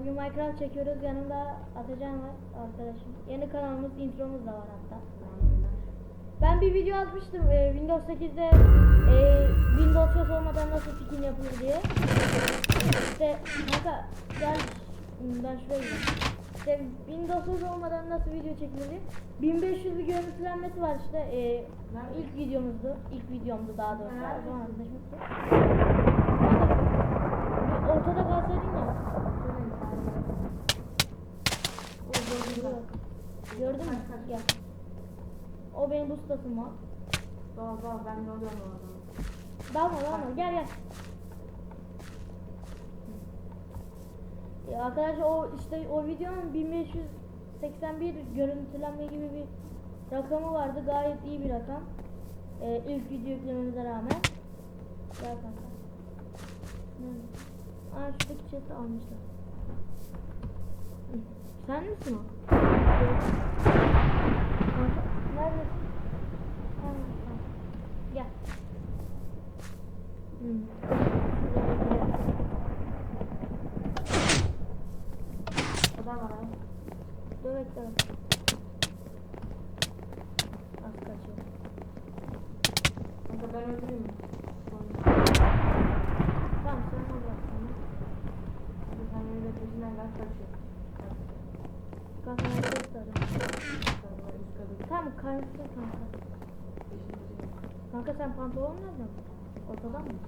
bugün Minecraft çekiyoruz. Yanımda Atacan var arkadaşım. Yeni kanalımız, intromuz da var hatta. Ben bir video atmıştım e, Windows 8'de e, Windows yok olmadan nasıl skin yapılır diye. İşte kanka gel ben şuraya gidelim. İşte Windows yok olmadan nasıl video çekilir diye. 1500 bir görüntülenmesi var işte. E, ilk videomuzdu. İlk videomdu daha doğrusu. Anlaşmıştık. Bir Ortada kalsaydın ya. O gördün mü? Gördün mü? Gel. O benim ustasım var. Doğal doğal ben de oluyorum o adamı. Dalma dalma gel gel. Ya arkadaşlar o işte o videonun 1581 görüntülenme gibi bir rakamı vardı. Gayet iyi bir rakam. Ee, ilk video yüklememize rağmen. Gel kanka. Nerede? Aa şuradaki chest'i almışlar. Sen misin o? Neredesin? Gel. Hmm. Adam var abi. Dur bekle. Az kaçıyor. Kanka ben öldüreyim mi? Tamam sen ne yapsın? Bir tane öyle peşinden gaz kaçıyor. Kanka ben çok sarım. Sonra üst kaybetsin kanka. Kanka sen pantolon nereden? Ortadan mı?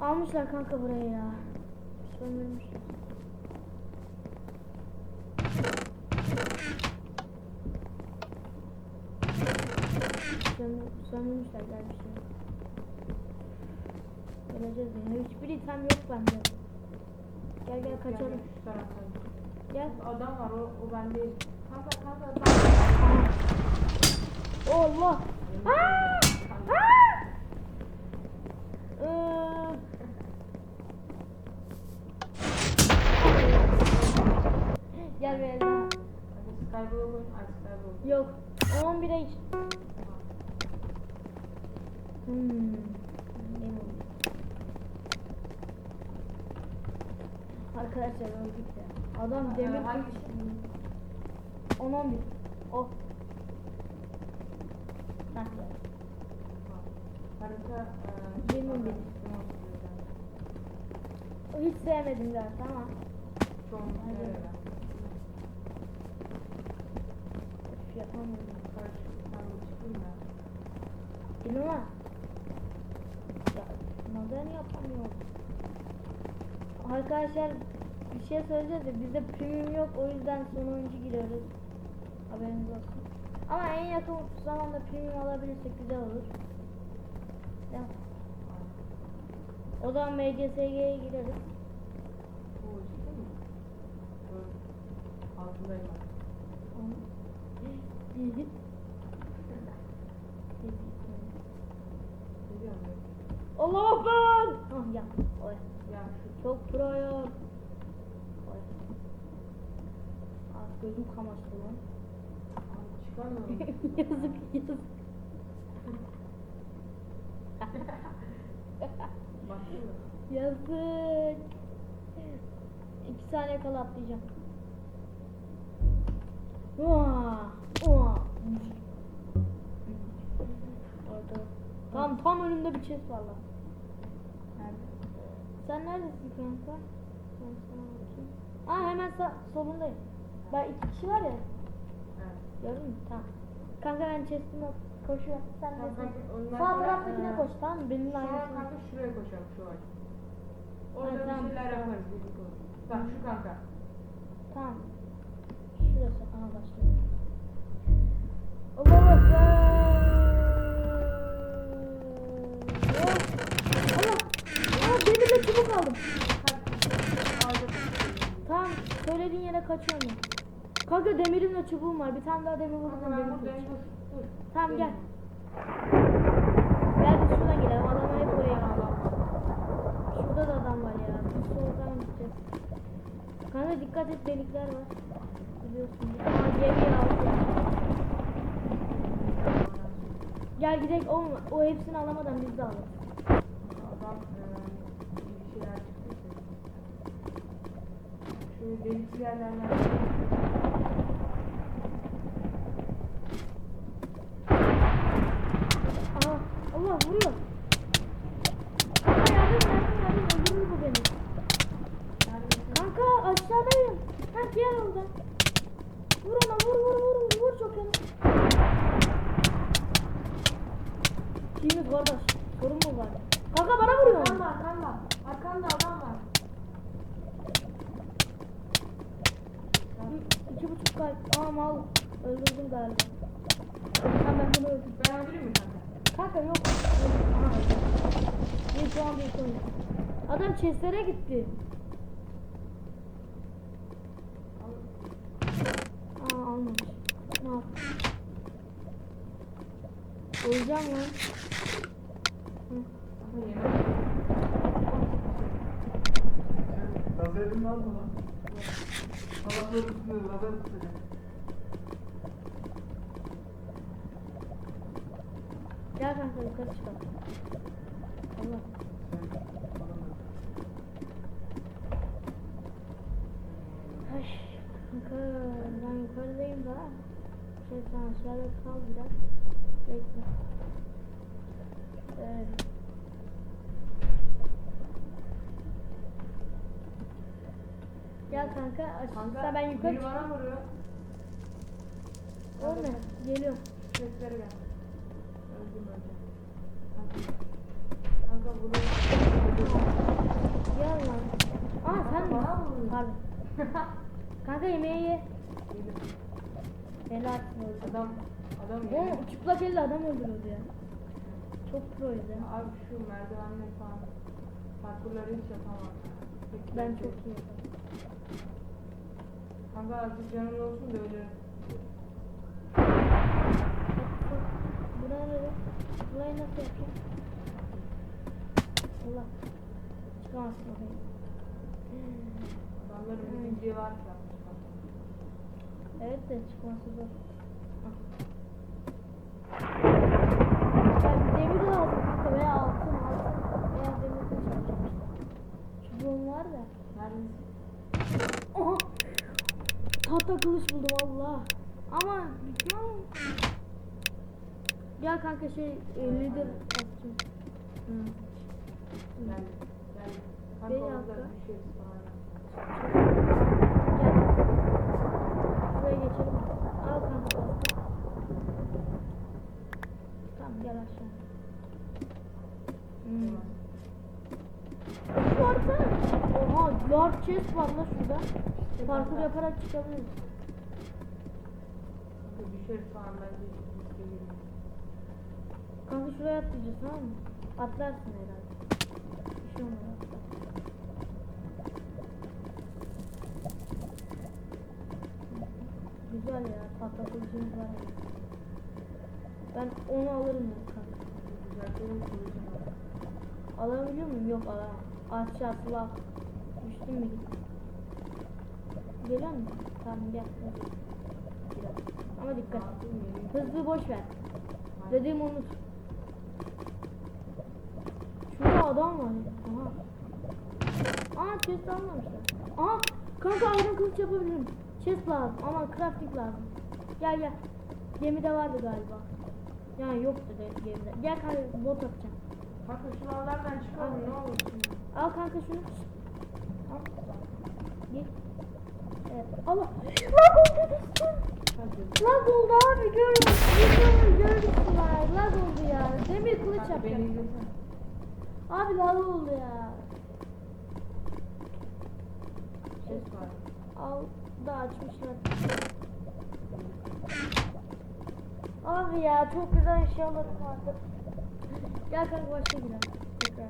Almışlar kanka buraya ya. Sömürmüşler. Sömür, sömürmüşler gelmişler. Geleceğiz yine. Hiçbir item yok bende. Gel gel kaçalım. Şu taraftan. Gel. Adam var o, o ben değil. Kanka kanka adam. Allah. Aa! Aa! Ee, Gel Skyball'a koyun. Ay Skyball. Yok. 11'e hiç. Hmm. benim oldu. Arkadaşlar öldük ya. Adam demir Ee, hangisi? 10 11. Oh. Heh, gel. Harita. e, Yemin orada, benim. kim olsun Hiç sevmedim zaten ama. Hadi. öyle. Üf, yapamıyorum. Karşı ben. İnanma. Ya neden yapamıyorum? Arkadaşlar bir şey söyleyeceğiz de bizde premium yok o yüzden sonuncu giriyoruz. Haberiniz olsun. Ama en yakın zamanda premium alabilirsek güzel olur. Ya. O zaman MGSG'ye gireriz. Bu mi? Altındayım ben. İyi. Biliyorum ben. Allah Akbar! Ah ya. Oy. Ya şu Çok proyum. Oy. Ah gözüm kamaştı lan. Abi çıkamıyorum. yazık yazık. Yazık. İki saniye kala atlayacağım. Orada. Tam tam önümde bir chest var lan. Sen neredesin kanka? Ben sana bakayım. Aa hemen sağ, solundayım. Bak iki kişi var ya. Evet. Gördün mü? Tamam. Kanka ben chest'ime koşuyorum. Sen de kanka, ondan sağ sonra, taraftakine e, koş tamam mı? Benimle Sonra aynısını. kanka şuraya koşalım şu an. Orada Ha, tamam, bir şeyler yaparız. birlikte. Bak şu kanka. Tamam. Şurası. Aha başlıyor. Söylediğin yere kaçıyorum ben. Kanka demirimle çubuğum var. Bir tane daha demir vurursam ben demir. Dur. Tamam, gel. Gel biz şuradan gidelim. Adamı hep oraya var. Şurada da adam var ya. Biz soldan gideceğiz. Kanka dikkat et delikler var. Biliyorsun. Aa gemiyi aldım. Gel gidelim. O, o hepsini alamadan biz de alalım. Adam eee, bir şeyler çıktı. Şöyle delikli yerlerden. Aha, Allah vuruyor. Kanka yardım yardım yardım öldürür bu beni. Neredesin? Kanka aşağıdayım. Ha diğer orada. Vur ona vur vur vur vur çok yanı. Kimiz kardeş? Sorun mu var? Kanka bana vuruyor. Arkanda arkanda. Arkanda adam var. Hı, İki buçuk kalp. Aa mal. Öldürdüm galiba. Tamam ben bunu öldürdüm. Ben öldüreyim mi kanka? Kanka yok. Aha, öldü. Bir şu an bir koyun. Chestlere gitti. Aa almamış. Ne yap? Öleceğim lan. Lazerin var mı lan? Salakların üstünde lazer tutacak. Gel kanka yukarı çıkalım. Allah. Ay, kanka ben yukarıdayım da. Şey sen aşağıda kal biraz. Bekle. Evet. Gel kanka aşağı Kanka ben yukarı biri bana vuruyor. O ne? Geliyorum. Seslere gel. Öldüm öldüm. Kanka. Bunu. Gel lan. Aa sen vuruyorsun? Pardon. Kanka yemeği ye. Helal olsun. Adam adam O yedi. çıplak elle adam öldürüyordu ya. Çok proydu. Abi şu merdivenle falan parkurları hiç yapamam. Peki, Ben çok iyi yaparım. Kanka artık canın olsun da. Buraya ne? Burayı nasıl yapacağım? Allah. Çıkamazsın orayı. Adamların bizimkiye var ki yapmış kanka. Evet de çıkması zor. Ya bir demir lazım kanka veya altın altın veya demir işte. Çubuğum var da. Neredesin? Aha! Tahta kılıç buldum Allah. Ama bitmiyor mu? Gel kanka şey e, lider atacağım. Hı. Gel. Beni Kanka orada attı. bir şey falan. Gel. Buraya geçelim. Al kanka pasta. Tamam gel aşağı. Hmm. Şu arada Oha large chest var la şurada. Parkur yaparak çıkabiliriz. Kanka bir şey falan hiç değil. Kanka şuraya atlayacağız tamam mı? Atlarsın herhalde. Bir şey olmaz atla. Güzel ya patlatıcımız var ya. Ben onu alırım ya kanka. Güzel benim kılıcım var. Alabiliyor muyum? Yok alamam. Aşağı silah. Düştüm mü gittim. Geliyor musun? Tamam gel. Ama dikkat. Hızlı boş ver. Dediğimi unut. Şurada adam var. Aha. Aa chest almamışlar. Aa kanka iron kılıç yapabilirim. Chest lazım ama crafting lazım. Gel gel. Gemide vardı galiba. Yani yoktu de gemide. Gel kanka bot atacağım. Kanka şu lavlardan çıkalım ne olursun. Al kanka şunu. Al. Git. Evet. Allah. Lag oldu düştüm. Lag oldu abi görüyorsun. Videomu görmüşsünler. Lag oldu ya. Demir kılıç yapacağım. Abi lag oldu ya. Ses var. Al da açmışlar. Abi ya çok güzel eşyalarım vardı. Gel kanka başka girelim. Tekrar.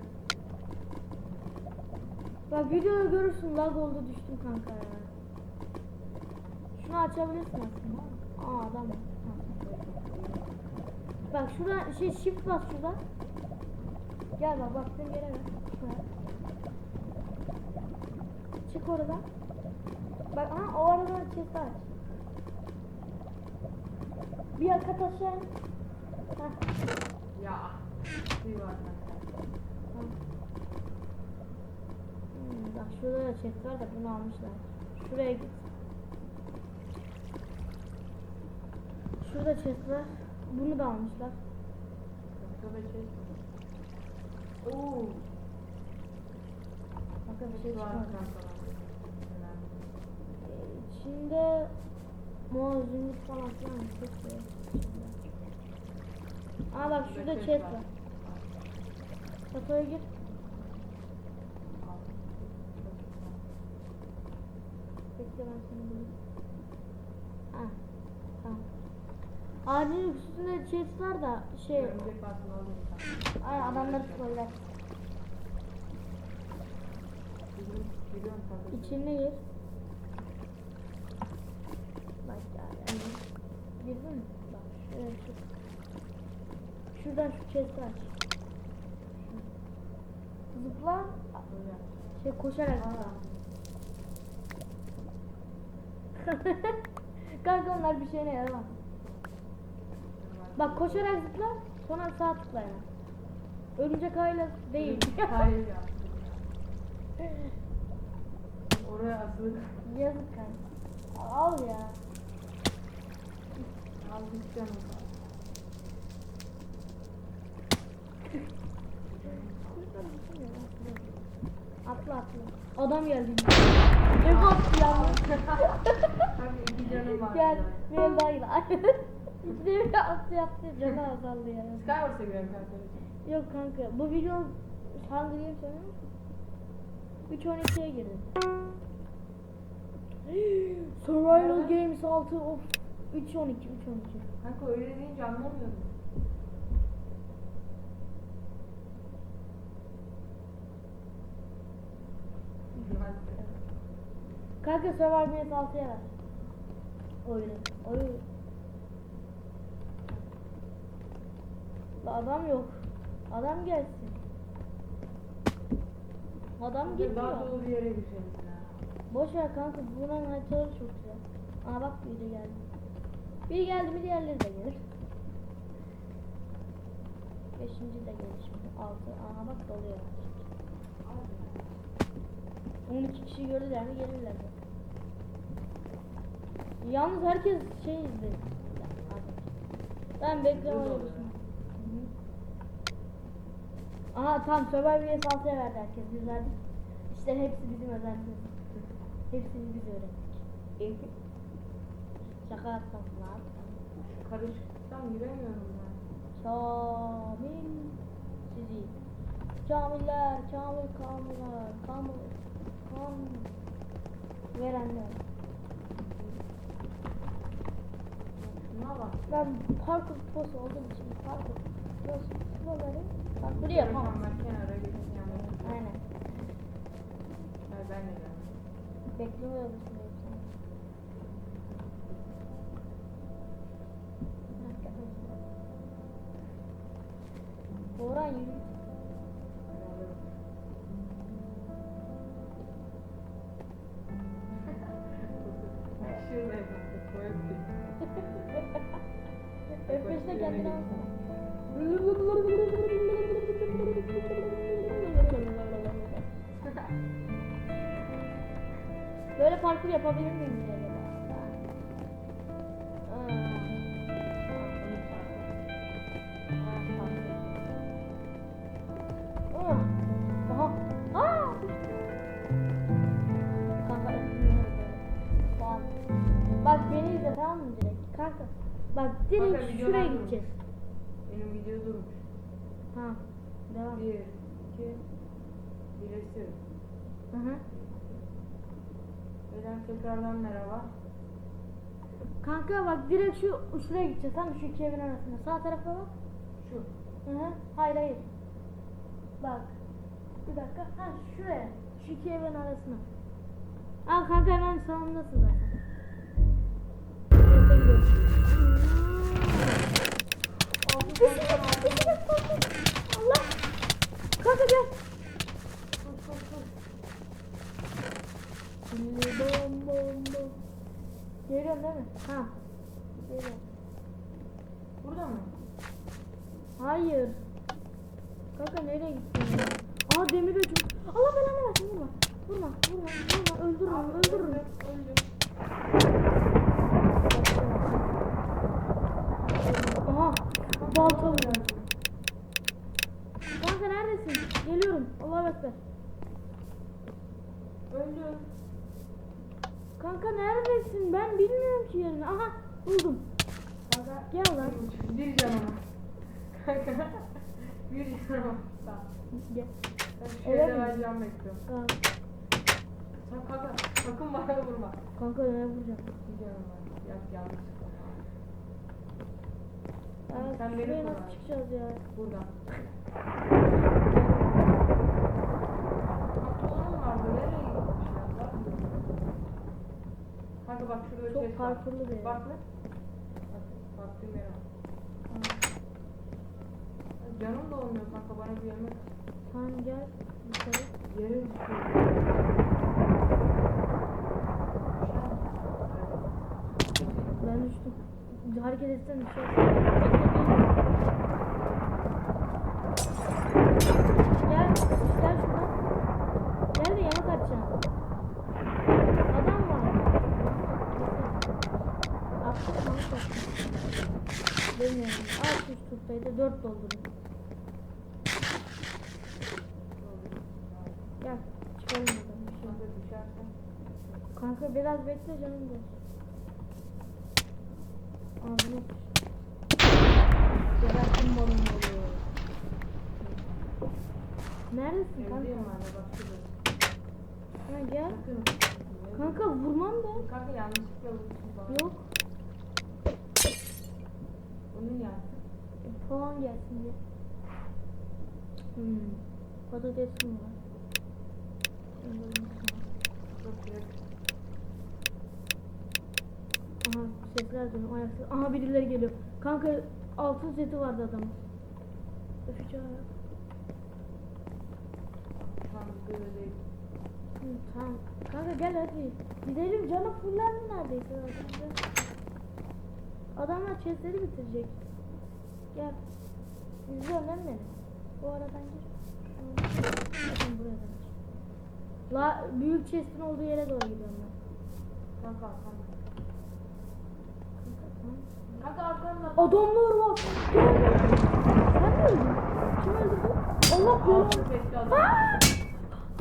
Bak videoda görürsün lag oldu düştüm kanka ya. Şunu açabilirsin aslında. Aa adam. Bak şurada şey shift bas şurada. Gel bak baktığın yere. Şuraya. Çık oradan. Bak aha o aradan chest aç. Bir in. Heh. Ya. Hmm, bak şurada da chest var da bunu almışlar. Şuraya git. Şurada chest var. Bunu da almışlar. Şurada şey. Oo. Bakın bir şey çıkmadı. Ee, İçinde zümrüt falan filan çok şey. Aa bak şurada chest chest var. Çatoya gir. Bekle ben seni bulayım. Ha. Tamam. Ağacın üstünde chest var da şey. Ay adamları spoiler. İçine gir. Bak ya yani. Girdin mi? Bak şuraya çık. Şuradan şu chest'i aç. Zıpla. Şey koşarak. Kanka onlar bir şeyine yaramaz. Bak koşarak zıpla. Sonra sağ tıkla yani. Örümcek aile değil. Hayır ya. Oraya asılı. Yazık kanka. Al ya. Al gideceğim o zaman. Atla atla. Adam geldi. Ne battı ya? Kanka iki canım var. Gel. bir Bir el daha gel. Bir attı yaptı. Canı azaldı ya. Skywars'a girelim kanka. Yok kanka. Bu video hangi game söylüyor musun? 3.12'ye girdi. Survival? Games 6 of 3.12 3.12. Kanka öyle deyince anlamıyorum. Kanka Survival Games 6'ya ver. Oyunu. Oyun. La adam yok. Adam gelsin. Adam Daha gitmiyor. dolu bir yere gireceğiz ya. Boş ver kanka bunun haritaları çok güzel. Aa bak biri geldi. Biri geldi mi diğerleri de gelir. Beşinci de gelir şimdi. Altı. Aa bak doluyor. 12 kişi gördüler mi gelirler de. Yalnız herkes şey izledi. Ben oluyor. Aha tam Survivor 6'ya verdi herkes. Biz verdik. İşte hepsi bizim özelliğimiz. Hepsini biz öğrettik. Şaka yaptım lan. Karışıklıktan giremiyorum ben. Kamil sizi. Kamiller, kamil kamiller, kamil, kamil. Verenler. Şuna bak. Ben parkur posu olduğum için parkur posu proları parkuru yapamam. Kenara geçeyim yani. Aynen. Ben de. Bekleme odasındayım sen. Boran yürü. Yapabilir miyim acaba? Bak beni izle tamam mı direkt? Kanka. Bak direkt Kanka, şuraya gideceğiz. Benim video durmuş. Ha. Devam. Bir, iki, birleştir. Hı hı. Beyler tekrardan merhaba. Kanka bak direkt şu şuraya gideceğiz mı? Şu iki evin arasında. Sağ tarafa bak. Şu. Hı hı. Hayır hayır. Bak. Bir dakika. Ha şuraya. Şu iki evin arasına. Al kanka hemen sağındasın zaten. Allah. Kanka gel. Koş koş koş. Şimdi bom bom bom. Geliyorsun değil mi? Ha. Geliyorum. Burada mı? Hayır. Kanka nereye gittin ya? Aa demir ucu. Allah belanı versin vurma. Vurma. Vurma. Vurma. Öldürürüm. Abi Öldürürüm. öldüm. Aha. Balta vuruyor. Kanka neredesin? Geliyorum. Allah'a ekber. Öldüm. Kanka neredesin? Ben bilmiyorum ki yerini. Aha buldum. Kanka Gel lan. bir canım. Kanka bir canım. Gel. Ben şu Evet bekliyorum. Sen kanka sakın bana vurma. Kanka ne vuracağım? Bir canım var. Yap yanlış. Ya, Sen beni koru nasıl çıkacağız ya? Buradan. Pantolonum vardı. Nereye gitmiş ya? Bak. Kanka bak şurada Çok chest var. Parkurlu bir. Bak lan. Bak. Bak. Canım da olmuyor kanka bana bir yemek. Tamam gel. Yukarı. Yere. Ben düştüm. Hareket etsene bir şey. Gel, gel şuradan. Gel de yemek açacağım. Adam var. Attım yemek açacağım. Bilmiyorum. Üst tuttaydı. Dört doldurdum. Gel. Çıkalım buradan. Şey. Kanka biraz bekle canım da. Ağzına Gebertin balon oluyor. Neredesin kanka? Ha gel. Kanka vurmam ben. Kanka yanlışlıkla vurmuşsun bana. Yok. Onun yaptı. Puan gelsin diye. Hmm. Patates mi var? Aha sesler dönüyor. Ayak sesi. Aha birileri geliyor. Kanka altın seti vardı. Öpücü ayak. Tamam. Kanka gel hadi. Gidelim canım fullendi neredeyse. Adamlar chestleri bitirecek. Gel. İzliyorum değil mi? Bu. Hı. Bakın buraya da. La büyük chest'in olduğu yere doğru gidiyorum ben. Kanka kanka. Kanka, arkamda. Adamlar var. Sen mi öldün? Kim öldürdü? Allah. Aa!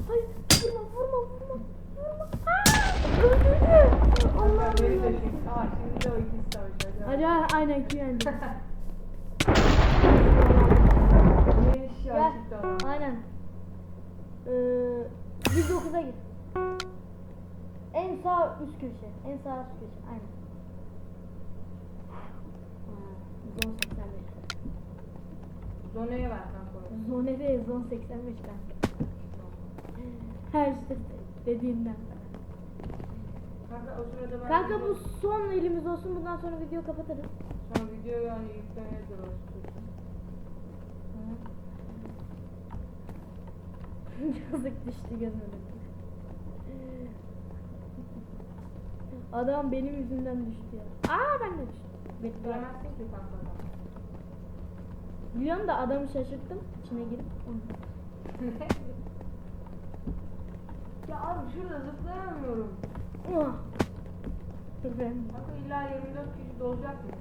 Hayır vurma vurma vurma. Vurma. Aa! Öldürdü. Allah Kanka beni de belanı. şimdi. Aa şimdi de o ikisi savaşacak. Hadi ha, aynen ki ya Gel. çıktı adam. Aynen. Ee, 109'a git. En sağ üst köşe. En sağ üst köşe. Aynen. Ha, Zon 85. Zoneye ver kanka. Zone değil, zon 85 kanka. Her işte dediğinden. Kanka o sırada ben... Kanka bu son elimiz olsun. Bundan sonra video kapatırız. Sonra videoyu hani yüklemeye de başlıyorsun. Yazık düştü gözüme. Adam benim yüzümden düştü ya. Aa ben de düştüm. Bekle. Bilemezsin ki kanka. adam. Biliyorum da adamı şaşırttım. İçine girip onu. ya abi şurada zıplayamıyorum. Ah! Dur ben. Kanka illa 24 kişi dolacak mı?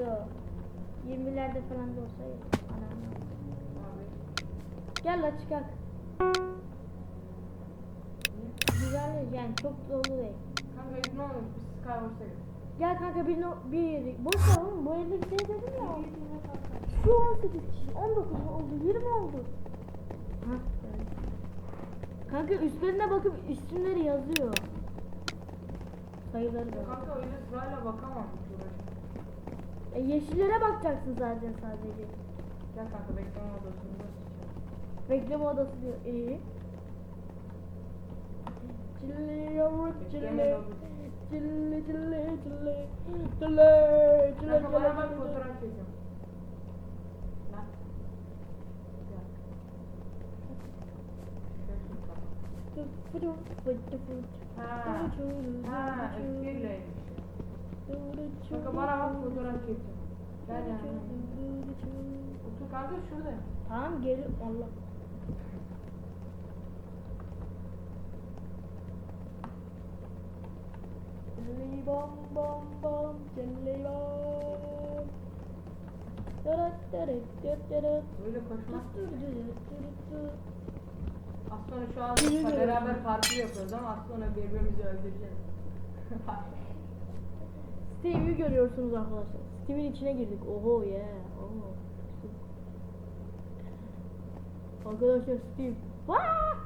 Yo. 20'lerde falan da olsa iyi. Anam. Abi. Gel la çıkak. Güzel yani çok dolu değil. Kanka ne olur biz Skywars'a. Gel kanka bir, no, bir. Boş ver oğlum bu elde bir şey dedim ya. Şu 18 kişi 19 oldu 20 oldu. Hah. Kanka üstlerine bakıp isimleri yazıyor. Sayıları da. Kanka öyle sırayla bakamam. E, yeşillere bakacaksın zaten sadece. Gel kanka bekleme sıçacağım. Bekleme odası diyor. İyi. Çilli yavru çilli. Çilli çilli çilli. Çilli çilli çilli. fotoğraf. Lan. Gel. Gel şurada. Ha. Ha, öfkeyleymiş. Kanka bana bak fotoğraf çekiyorum. Gel yani. Otur kanka şurada. Tamam geri Allah. Bom bom bom dırıt dırıt dırıt. Böyle koşmak. Sonra şu an beraber parti yapıyoruz ama sonra birbirimizi öldüreceğiz. Steve'i görüyorsunuz arkadaşlar. Steve'in içine girdik. Oho yeah. Oho. Arkadaşlar Steve. Vaa!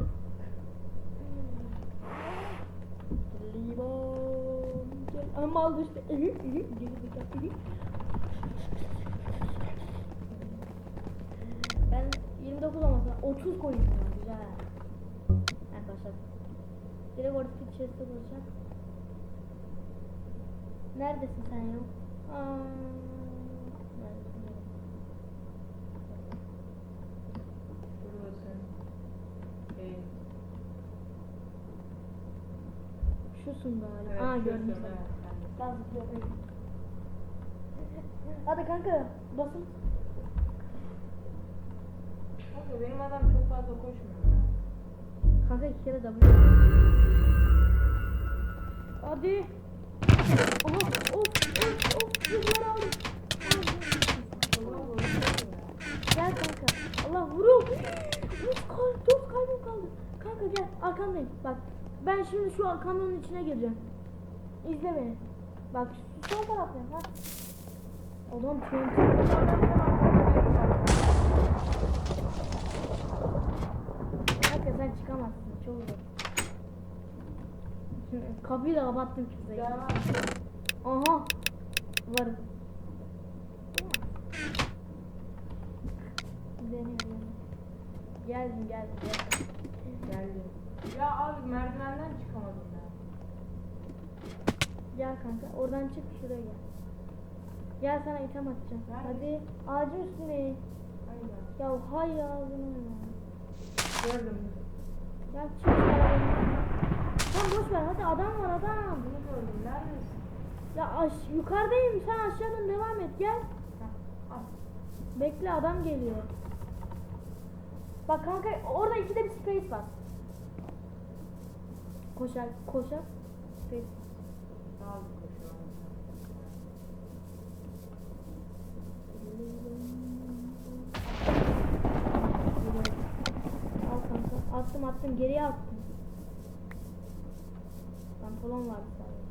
Limon. Ama aldı işte. Geri zekalı. Ben 29 olmasına 30 koyayım ya. Güzel. Arkadaşlar. Direkt orada bir chest'e bulacak. Neredesin sen ya? Aa. Ee, Şusun galiba. evet, Aa gördüm evet, seni. Ben zıplıyorum. Hadi kanka basın. Kanka benim adam çok fazla koşmuyor. Kanka iki kere W. Hadi. Aha of of of zırhları aldım. Gel kanka. Allah vurul. Üç kal, dört kalbim kaldı. Kanka gel arkandayım. Bak ben şimdi şu an kamyonun içine gireceğim. İzle beni. Bak şu sol tarafta. Ha. Oğlum TNT. Kanka sen çıkamazsın. Çok zor. Kapıyı da kapattım kimseye. Devam. Aha. Varım. Deniyorum. Geldim geldim geldim. Geldim. Ya abi merdivenden çıkamadım. Gel kanka oradan çık şuraya gel. Gel sana item atacağım. Nerede? Hadi ağacın üstündeyim. Aynen. Ya hay ağzını ya. Gördüm. Ya çık üstüne. Tamam boş ver hadi adam var adam. Bunu gördüm. Neredesin? Ya aş yukarıdayım sen aşağıdan devam et gel. Bekle adam geliyor. Bak kanka orada ikide bir space var. Koşar koşar. Space. Sağ ol koşuyorum. Al kanka. Attım attım geriye attım. Pantolon vardı sadece.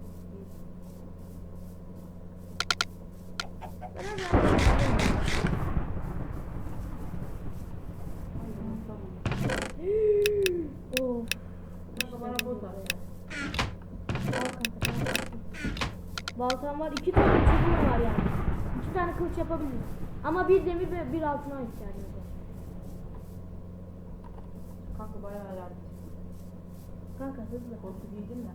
Ben hadi Ay, yumurta buldum. Of. Kanka bana bot at. Al kanka ben attım. Baltam var. iki tane çubuğum var yani. İki tane kılıç yapabiliriz. Ama bir demir ve bir altına ihtiyacımız var. Kanka bayağı helal. Kanka hızlı. Botu giydin de.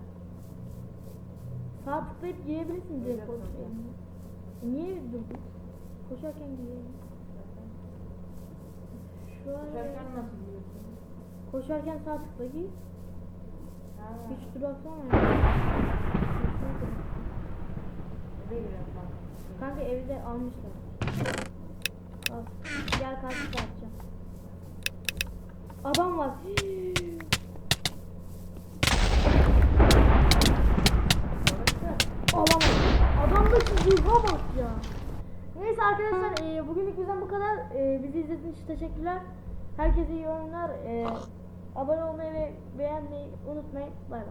Sağ tıklayıp giyebilirsin direkt şeyini. E niye durdun? Koşarken giyelim. Şu an Koşarken nasıl giyiyorsun? koşarken sağ tıkla giy. Ha. Hiç duraksana ya. Eve girelim kanka. Kanka evde almışlar. Al. Gel karşı atacağım. Adam var. Alamadım. Adamdaki zırha bak ya. Neyse arkadaşlar e, bugünlük bizden bu kadar. E, bizi izlediğiniz için teşekkürler. Herkese iyi yorumlar. E, abone olmayı ve beğenmeyi unutmayın. Bay bay.